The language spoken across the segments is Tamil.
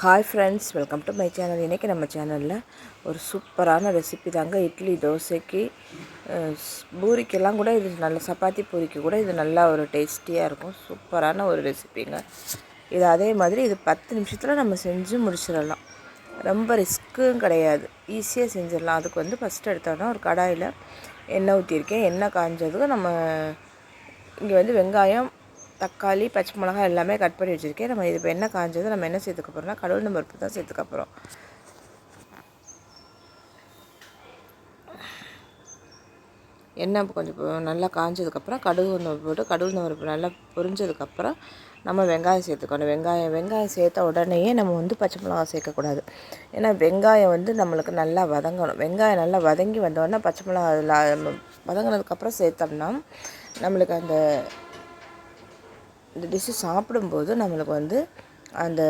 Hi friends welcome to my channel இன்றைக்கி நம்ம சேனலில் ஒரு சூப்பரான ரெசிபி தாங்க. இட்லி தோசைக்கு பூரிக்கெல்லாம் கூட இது நல்ல சப்பாத்தி பூரிக்கு கூட இது நல்லா ஒரு டேஸ்டியாக இருக்கும். சூப்பரான ஒரு ரெசிபிங்க இது அதே மாதிரி இது பத்து நிமிஷத்தில் நம்ம செஞ்சு முடிச்சிடலாம். ரொம்ப ரிஸ்க்கும் கிடையாது. ஈஸியாக செஞ்சிடலாம். அதுக்கு வந்து ஃபஸ்ட்டு எடுத்தோன்னா ஒரு கடாயில் எண்ணெய் ஊற்றிருக்கேன் எண்ணெய் காய்ஞ்சதுக்கு நம்ம இங்கே வந்து வெங்காயம் தக்காளி பச்சை மிளகாய் எல்லாமே கட் பண்ணி வச்சுருக்கேன். நம்ம இது இப்போ என்ன காஞ்சது நம்ம என்ன சேர்த்துக்க போகிறோம்னா கடவுள் பருப்பு தான் சேர்த்துக்க போகிறோம் எண்ணெய் கொஞ்சம் நல்லா காஞ்சதுக்கப்புறம் கடுகு ஒன்று போட்டு கடுகு பருப்பு நல்லா பொரிஞ்சதுக்கப்புறம் நம்ம வெங்காயம் சேர்த்துக்கணும். வெங்காயம் வெங்காயம் சேர்த்த உடனேயே நம்ம வந்து பச்சை மிளகாய் சேர்க்கக்கூடாது. ஏன்னா வெங்காயம் வந்து நம்மளுக்கு நல்லா வதங்கணும். வெங்காயம் நல்லா வதங்கி வந்தோடனே பச்சை மிளகாய் அதில் வதங்கினதுக்கப்புறம் சேர்த்தோம்னா நம்மளுக்கு அந்த இந்த டிஷ்ஷு சாப்பிடும்போது நம்மளுக்கு வந்து அந்த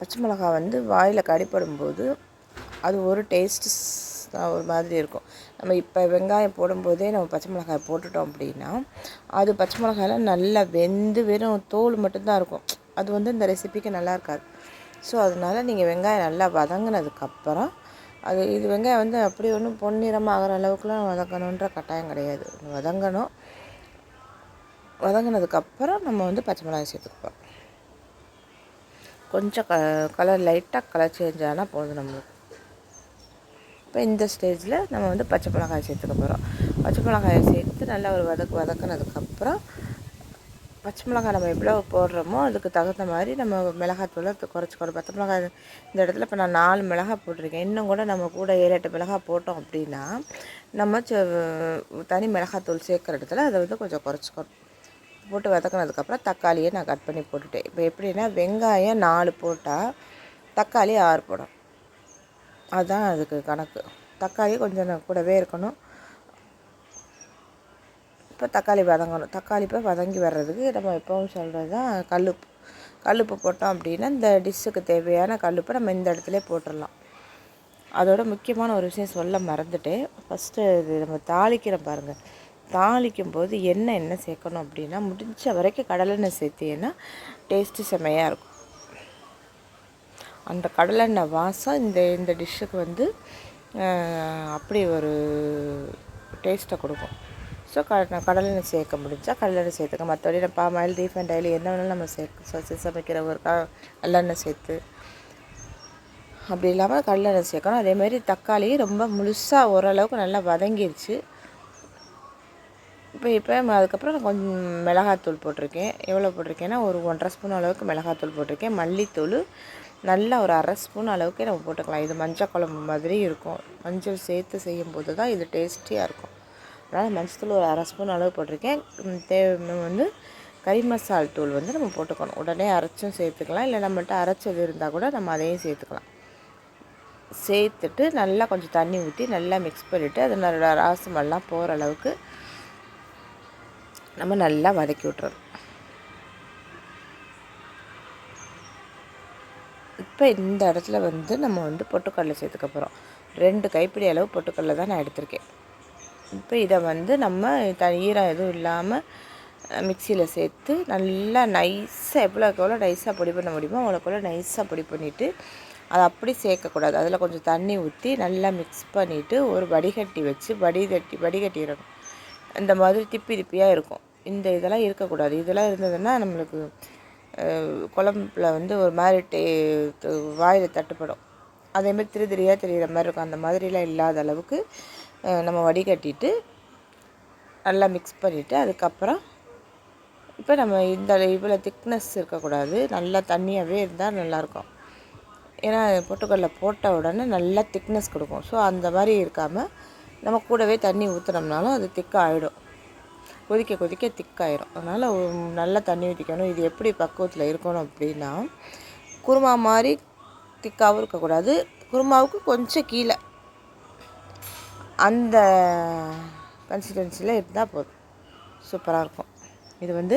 பச்சை மிளகாய் வந்து வாயில் கடிப்படும்போது அது ஒரு டேஸ்ட்டு ஒரு மாதிரி இருக்கும். நம்ம இப்போ வெங்காயம் போடும்போதே நம்ம பச்சை மிளகாய் போட்டுட்டோம் அப்படின்னா அது பச்சை மிளகாயெல்லாம் நல்லா வெந்து வெறும் தோல் மட்டும்தான் இருக்கும். அது வந்து இந்த ரெசிபிக்கு நல்லா இருக்காது. ஸோ அதனால் நீங்கள் வெங்காயம் நல்லா வதங்கினதுக்கப்புறம் அது இது வெங்காயம் வந்து அப்படி ஒன்றும் பொன்னிறமாக ஆகிற அளவுக்குலாம் வதக்கணுன்ற கட்டாயம் கிடையாது. வதங்கணும். வதங்கினதுக்கப்புறம் நம்ம வந்து பச்சை மிளகாய் சேர்த்துக்குவோம். கொஞ்சம் க கலர் லைட்டாக கலர் சேஞ்ச் ஆனால் போதும் நம்மளுக்கு. இப்போ இந்த ஸ்டேஜில் நம்ம வந்து பச்சை மிளகாய் சேர்த்துக்க போகிறோம் பச்சை மிளகாயை சேர்த்து நல்லா ஒரு வதக்கு வதக்குனதுக்கப்புறம் பச்சை மிளகாய் நம்ம எவ்வளோ போடுறோமோ அதுக்கு தகுந்த மாதிரி நம்ம மிளகாத்தூளை குறைச்சிக்கணும். பச்சை மிளகாய் இந்த இடத்துல இப்போ நான் நாலு மிளகாய் போட்டிருக்கேன். இன்னும் கூட நம்ம கூட ஏழு எட்டு மிளகாய் போட்டோம் அப்படின்னா நம்ம ச- தனி மிளகாத்தூள் சேர்க்குற இடத்துல அதை வந்து கொஞ்சம் குறைச்சிக்கணும். போட்டு வதக்குனதுக்கப்புறம் தக்காளியை நான் கட் பண்ணி போட்டுட்டேன். இப்போ எப்படின்னா வெங்காயம் நாலு போட்டால் தக்காளி ஆறு போடும். அதுதான் அதுக்கு கணக்கு. தக்காளி கொஞ்சம் கூடவே இருக்கணும். இப்போ தக்காளி வதங்கணும். தக்காளி இப்போ வதங்கி வர்றதுக்கு நம்ம எப்பவும் சொல்கிறது தான் கல்லுப்பு. கல்லுப்பு போட்டோம் அப்படின்னா இந்த டிஷ்ஷுக்கு தேவையான கல்லுப்பை நம்ம இந்த இடத்துல போட்டுடலாம். அதோட முக்கியமான ஒரு விஷயம் சொல்ல மறந்துட்டேன். ஃபஸ்ட்டு இது நம்ம தாளிக்கிறோம் பாருங்கள் தாளிக்கும் போது எண்ணெய் என்ன சேர்க்கணும் அப்படின்னா முடிஞ்ச வரைக்கும் கடலெண்ணெய் சேர்த்தீங்கன்னா டேஸ்ட்டு செமையாக இருக்கும். அந்த கடலெண்ணெய் வாசம் இந்த இந்த டிஷ்ஷுக்கு வந்து அப்படி ஒரு டேஸ்ட்டை கொடுக்கும். ஸோ க கடலெண்ணெய் சேர்க்க முடிஞ்சா கடலெண்ணெய் சேர்த்துக்க. மற்றபடி நம்ம பாம் ஆயில் ரீஃபைண்ட் ஆயில் என்ன வேணாலும் நம்ம சேர்க்க சமைக்கிற ஒரு க நல்லெண்ணெய் சேர்த்து. அப்படி இல்லாமல் கடலெண்ணெய் சேர்க்கணும். அதேமாதிரி தக்காளி ரொம்ப முழுசாக ஓரளவுக்கு நல்லா வதங்கிருச்சு. இப்போ இப்போ அதுக்கப்புறம் நான் கொஞ்சம் மிளகாத்தூள் போட்டிருக்கேன். எவ்வளோ போட்டிருக்கேன்னா ஒரு ஒன்றரை ஸ்பூன் அளவுக்கு மிளகாத்தூள் போட்டிருக்கேன். மல்லித்தூள் நல்லா ஒரு அரை ஸ்பூன் அளவுக்கு நம்ம போட்டுக்கலாம். இது மஞ்சள் குழம்பு மாதிரி இருக்கும். மஞ்சள் சேர்த்து செய்யும்போது தான் இது டேஸ்டியாக இருக்கும். அதனால் மஞ்சத்தூள் ஒரு அரை ஸ்பூன் அளவு போட்டிருக்கேன். தேவை வந்து கறி மசால் தூள் வந்து நம்ம போட்டுக்கணும். உடனே அரைச்சும் சேர்த்துக்கலாம். இல்லை நம்மகிட்ட அரைச்சது இருந்தால் கூட நம்ம அதையும் சேர்த்துக்கலாம். சேர்த்துட்டு நல்லா கொஞ்சம் தண்ணி ஊற்றி நல்லா மிக்ஸ் பண்ணிவிட்டு அது நல்லா ராசமெல்லாம் போகிற அளவுக்கு நம்ம நல்லா வதக்கி விட்றோம் இப்போ இந்த இடத்துல வந்து நம்ம வந்து பொட்டுக்கடலை சேர்த்துக்க போகிறோம் ரெண்டு கைப்பிடி அளவு பொட்டுக்கடலை தான் நான் எடுத்திருக்கேன். இப்போ இதை வந்து நம்ம த ஈரம் எதுவும் இல்லாமல் மிக்சியில் சேர்த்து நல்லா நைஸாக எவ்வளோக்கு எவ்வளோ நைஸாக பொடி பண்ண முடியுமோ அவ்வளோக்கு எவ்வளோ நைஸாக பொடி பண்ணிவிட்டு அதை அப்படி சேர்க்கக்கூடாது அதில் கொஞ்சம் தண்ணி ஊற்றி நல்லா மிக்ஸ் பண்ணிவிட்டு ஒரு வடிகட்டி வச்சு வடிகட்டி வடிகட்டிடணும். இந்த மாதிரி திப்பி திப்பியாக இருக்கும். இந்த இதெல்லாம் இருக்கக்கூடாது. இதெல்லாம் இருந்ததுன்னா நம்மளுக்கு குழம்புல வந்து ஒரு மாதிரி டே வாயில் தட்டுப்படும். அதேமாதிரி திரு திரியாக தெரிகிற மாதிரி இருக்கும். அந்த மாதிரிலாம் இல்லாத அளவுக்கு நம்ம வடிகட்டிட்டு நல்லா மிக்ஸ் பண்ணிவிட்டு அதுக்கப்புறம் இப்போ நம்ம இந்த இவ்வளோ திக்னஸ் இருக்கக்கூடாது. நல்லா தண்ணியாகவே இருந்தால் நல்லாயிருக்கும் ஏன்னா பொட்டுக்கடலை போட்ட உடனே நல்லா திக்னஸ் கொடுக்கும். ஸோ அந்த மாதிரி இருக்காமல் நம்ம கூடவே தண்ணி ஊற்றுனோம்னாலும் அது திக்காக ஆகிடும் கொதிக்க கொதிக்க திக்காயிரும். அதனால் நல்லா தண்ணி ஊற்றிக்கணும் இது எப்படி பக்குவத்தில் இருக்கணும் அப்படின்னா குருமா மாதிரி திக்காகவும் இருக்கக்கூடாது. குருமாவுக்கு கொஞ்சம் கீழே. அந்த கன்சிஸ்டன்சியில் இருந்தால் போதும். சூப்பராக இருக்கும். இது வந்து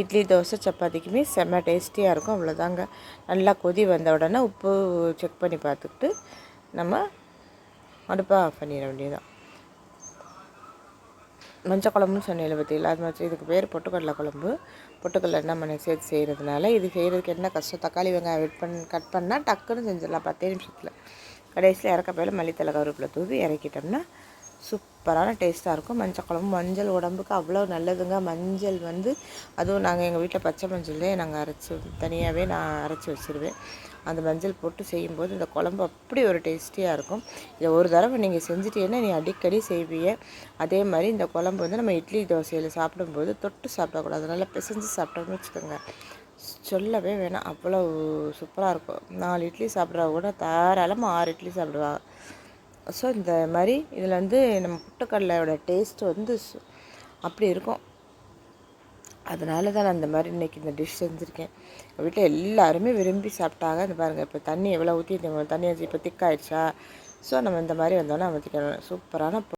இட்லி தோசை சப்பாத்திக்குமே செம்ம டேஸ்டியாக இருக்கும். அவ்வளோதாங்க நல்லா கொதி வந்த உடனே உப்பு செக் பண்ணி பார்த்துக்கிட்டு நம்ம அடுப்பாக ஆஃப் பண்ணிட வேண்டியதுதான். மஞ்சள் குழம்புன்னு சொன்னேன் பார்த்தீங்களா அது மாதிரி இதுக்கு பேர் பொட்டுக்கடலை குழம்பு. பொட்டுக்கடலை என்ன பண்ணி சேர்த்து செய்கிறதுனால இது செய்கிறதுக்கு என்ன கஷ்டம்? தக்காளி வெங்காயம் வெட் பண்ணி கட் பண்ணால் டக்குன்னு செஞ்சிடலாம். பத்தே நிமிஷத்தில். கடைசியில் இறக்க போயில மல்லித்தலை கருவேப்பிலை தூவி இறக்கிட்டோம்னா சூப்பரான டேஸ்ட்டாக இருக்கும். மஞ்சள் குழம்பு மஞ்சள் உடம்புக்கு அவ்வளோ நல்லதுங்க. மஞ்சள் வந்து அதுவும் நாங்கள் எங்கள் வீட்டில் பச்சை மஞ்சள் நாங்கள் அரைச்சி தனியாகவே நான் அரைச்சி வச்சுருவேன். அந்த மஞ்சள் போட்டு செய்யும்போது இந்த குழம்பு அப்படி ஒரு டேஸ்டியாக இருக்கும். இதை ஒரு தடவை நீங்கள் செஞ்சிட்டீங்கன்னா நீ அடிக்கடி செய்வீங்க. அதே மாதிரி இந்த குழம்பு வந்து நம்ம இட்லி தோசையில் சாப்பிடும்போது தொட்டு சாப்பிடக்கூடாது. நல்லா பிசைஞ்சு சாப்பிட்டோம்னு வச்சுக்கோங்க. சொல்லவே வேணாம். அவ்வளோ சூப்பராக இருக்கும். நாலு இட்லி சாப்பிட்றவங்க கூட தாராளமாக ஆறு இட்லி சாப்பிடுவாங்க ஸோ இந்த மாதிரி இதில் வந்து நம்ம புட்டுக்கடலையோட டேஸ்ட் வந்து அப்படி இருக்கும். அதனால தான் நான் இந்த மாதிரி இன்றைக்கி இந்த டிஷ் செஞ்சுருக்கேன். எங்கள் வீட்டில் எல்லாருமே விரும்பி சாப்பிட்டாங்க. இந்த பாருங்கள் இப்போ தண்ணி எவ்வளோ ஊற்றி தண்ணி இப்போ திக்காயிடுச்சா ஸோ நம்ம இந்த மாதிரி வந்தோன்னா அமைச்சிக்கணும் சூப்பரான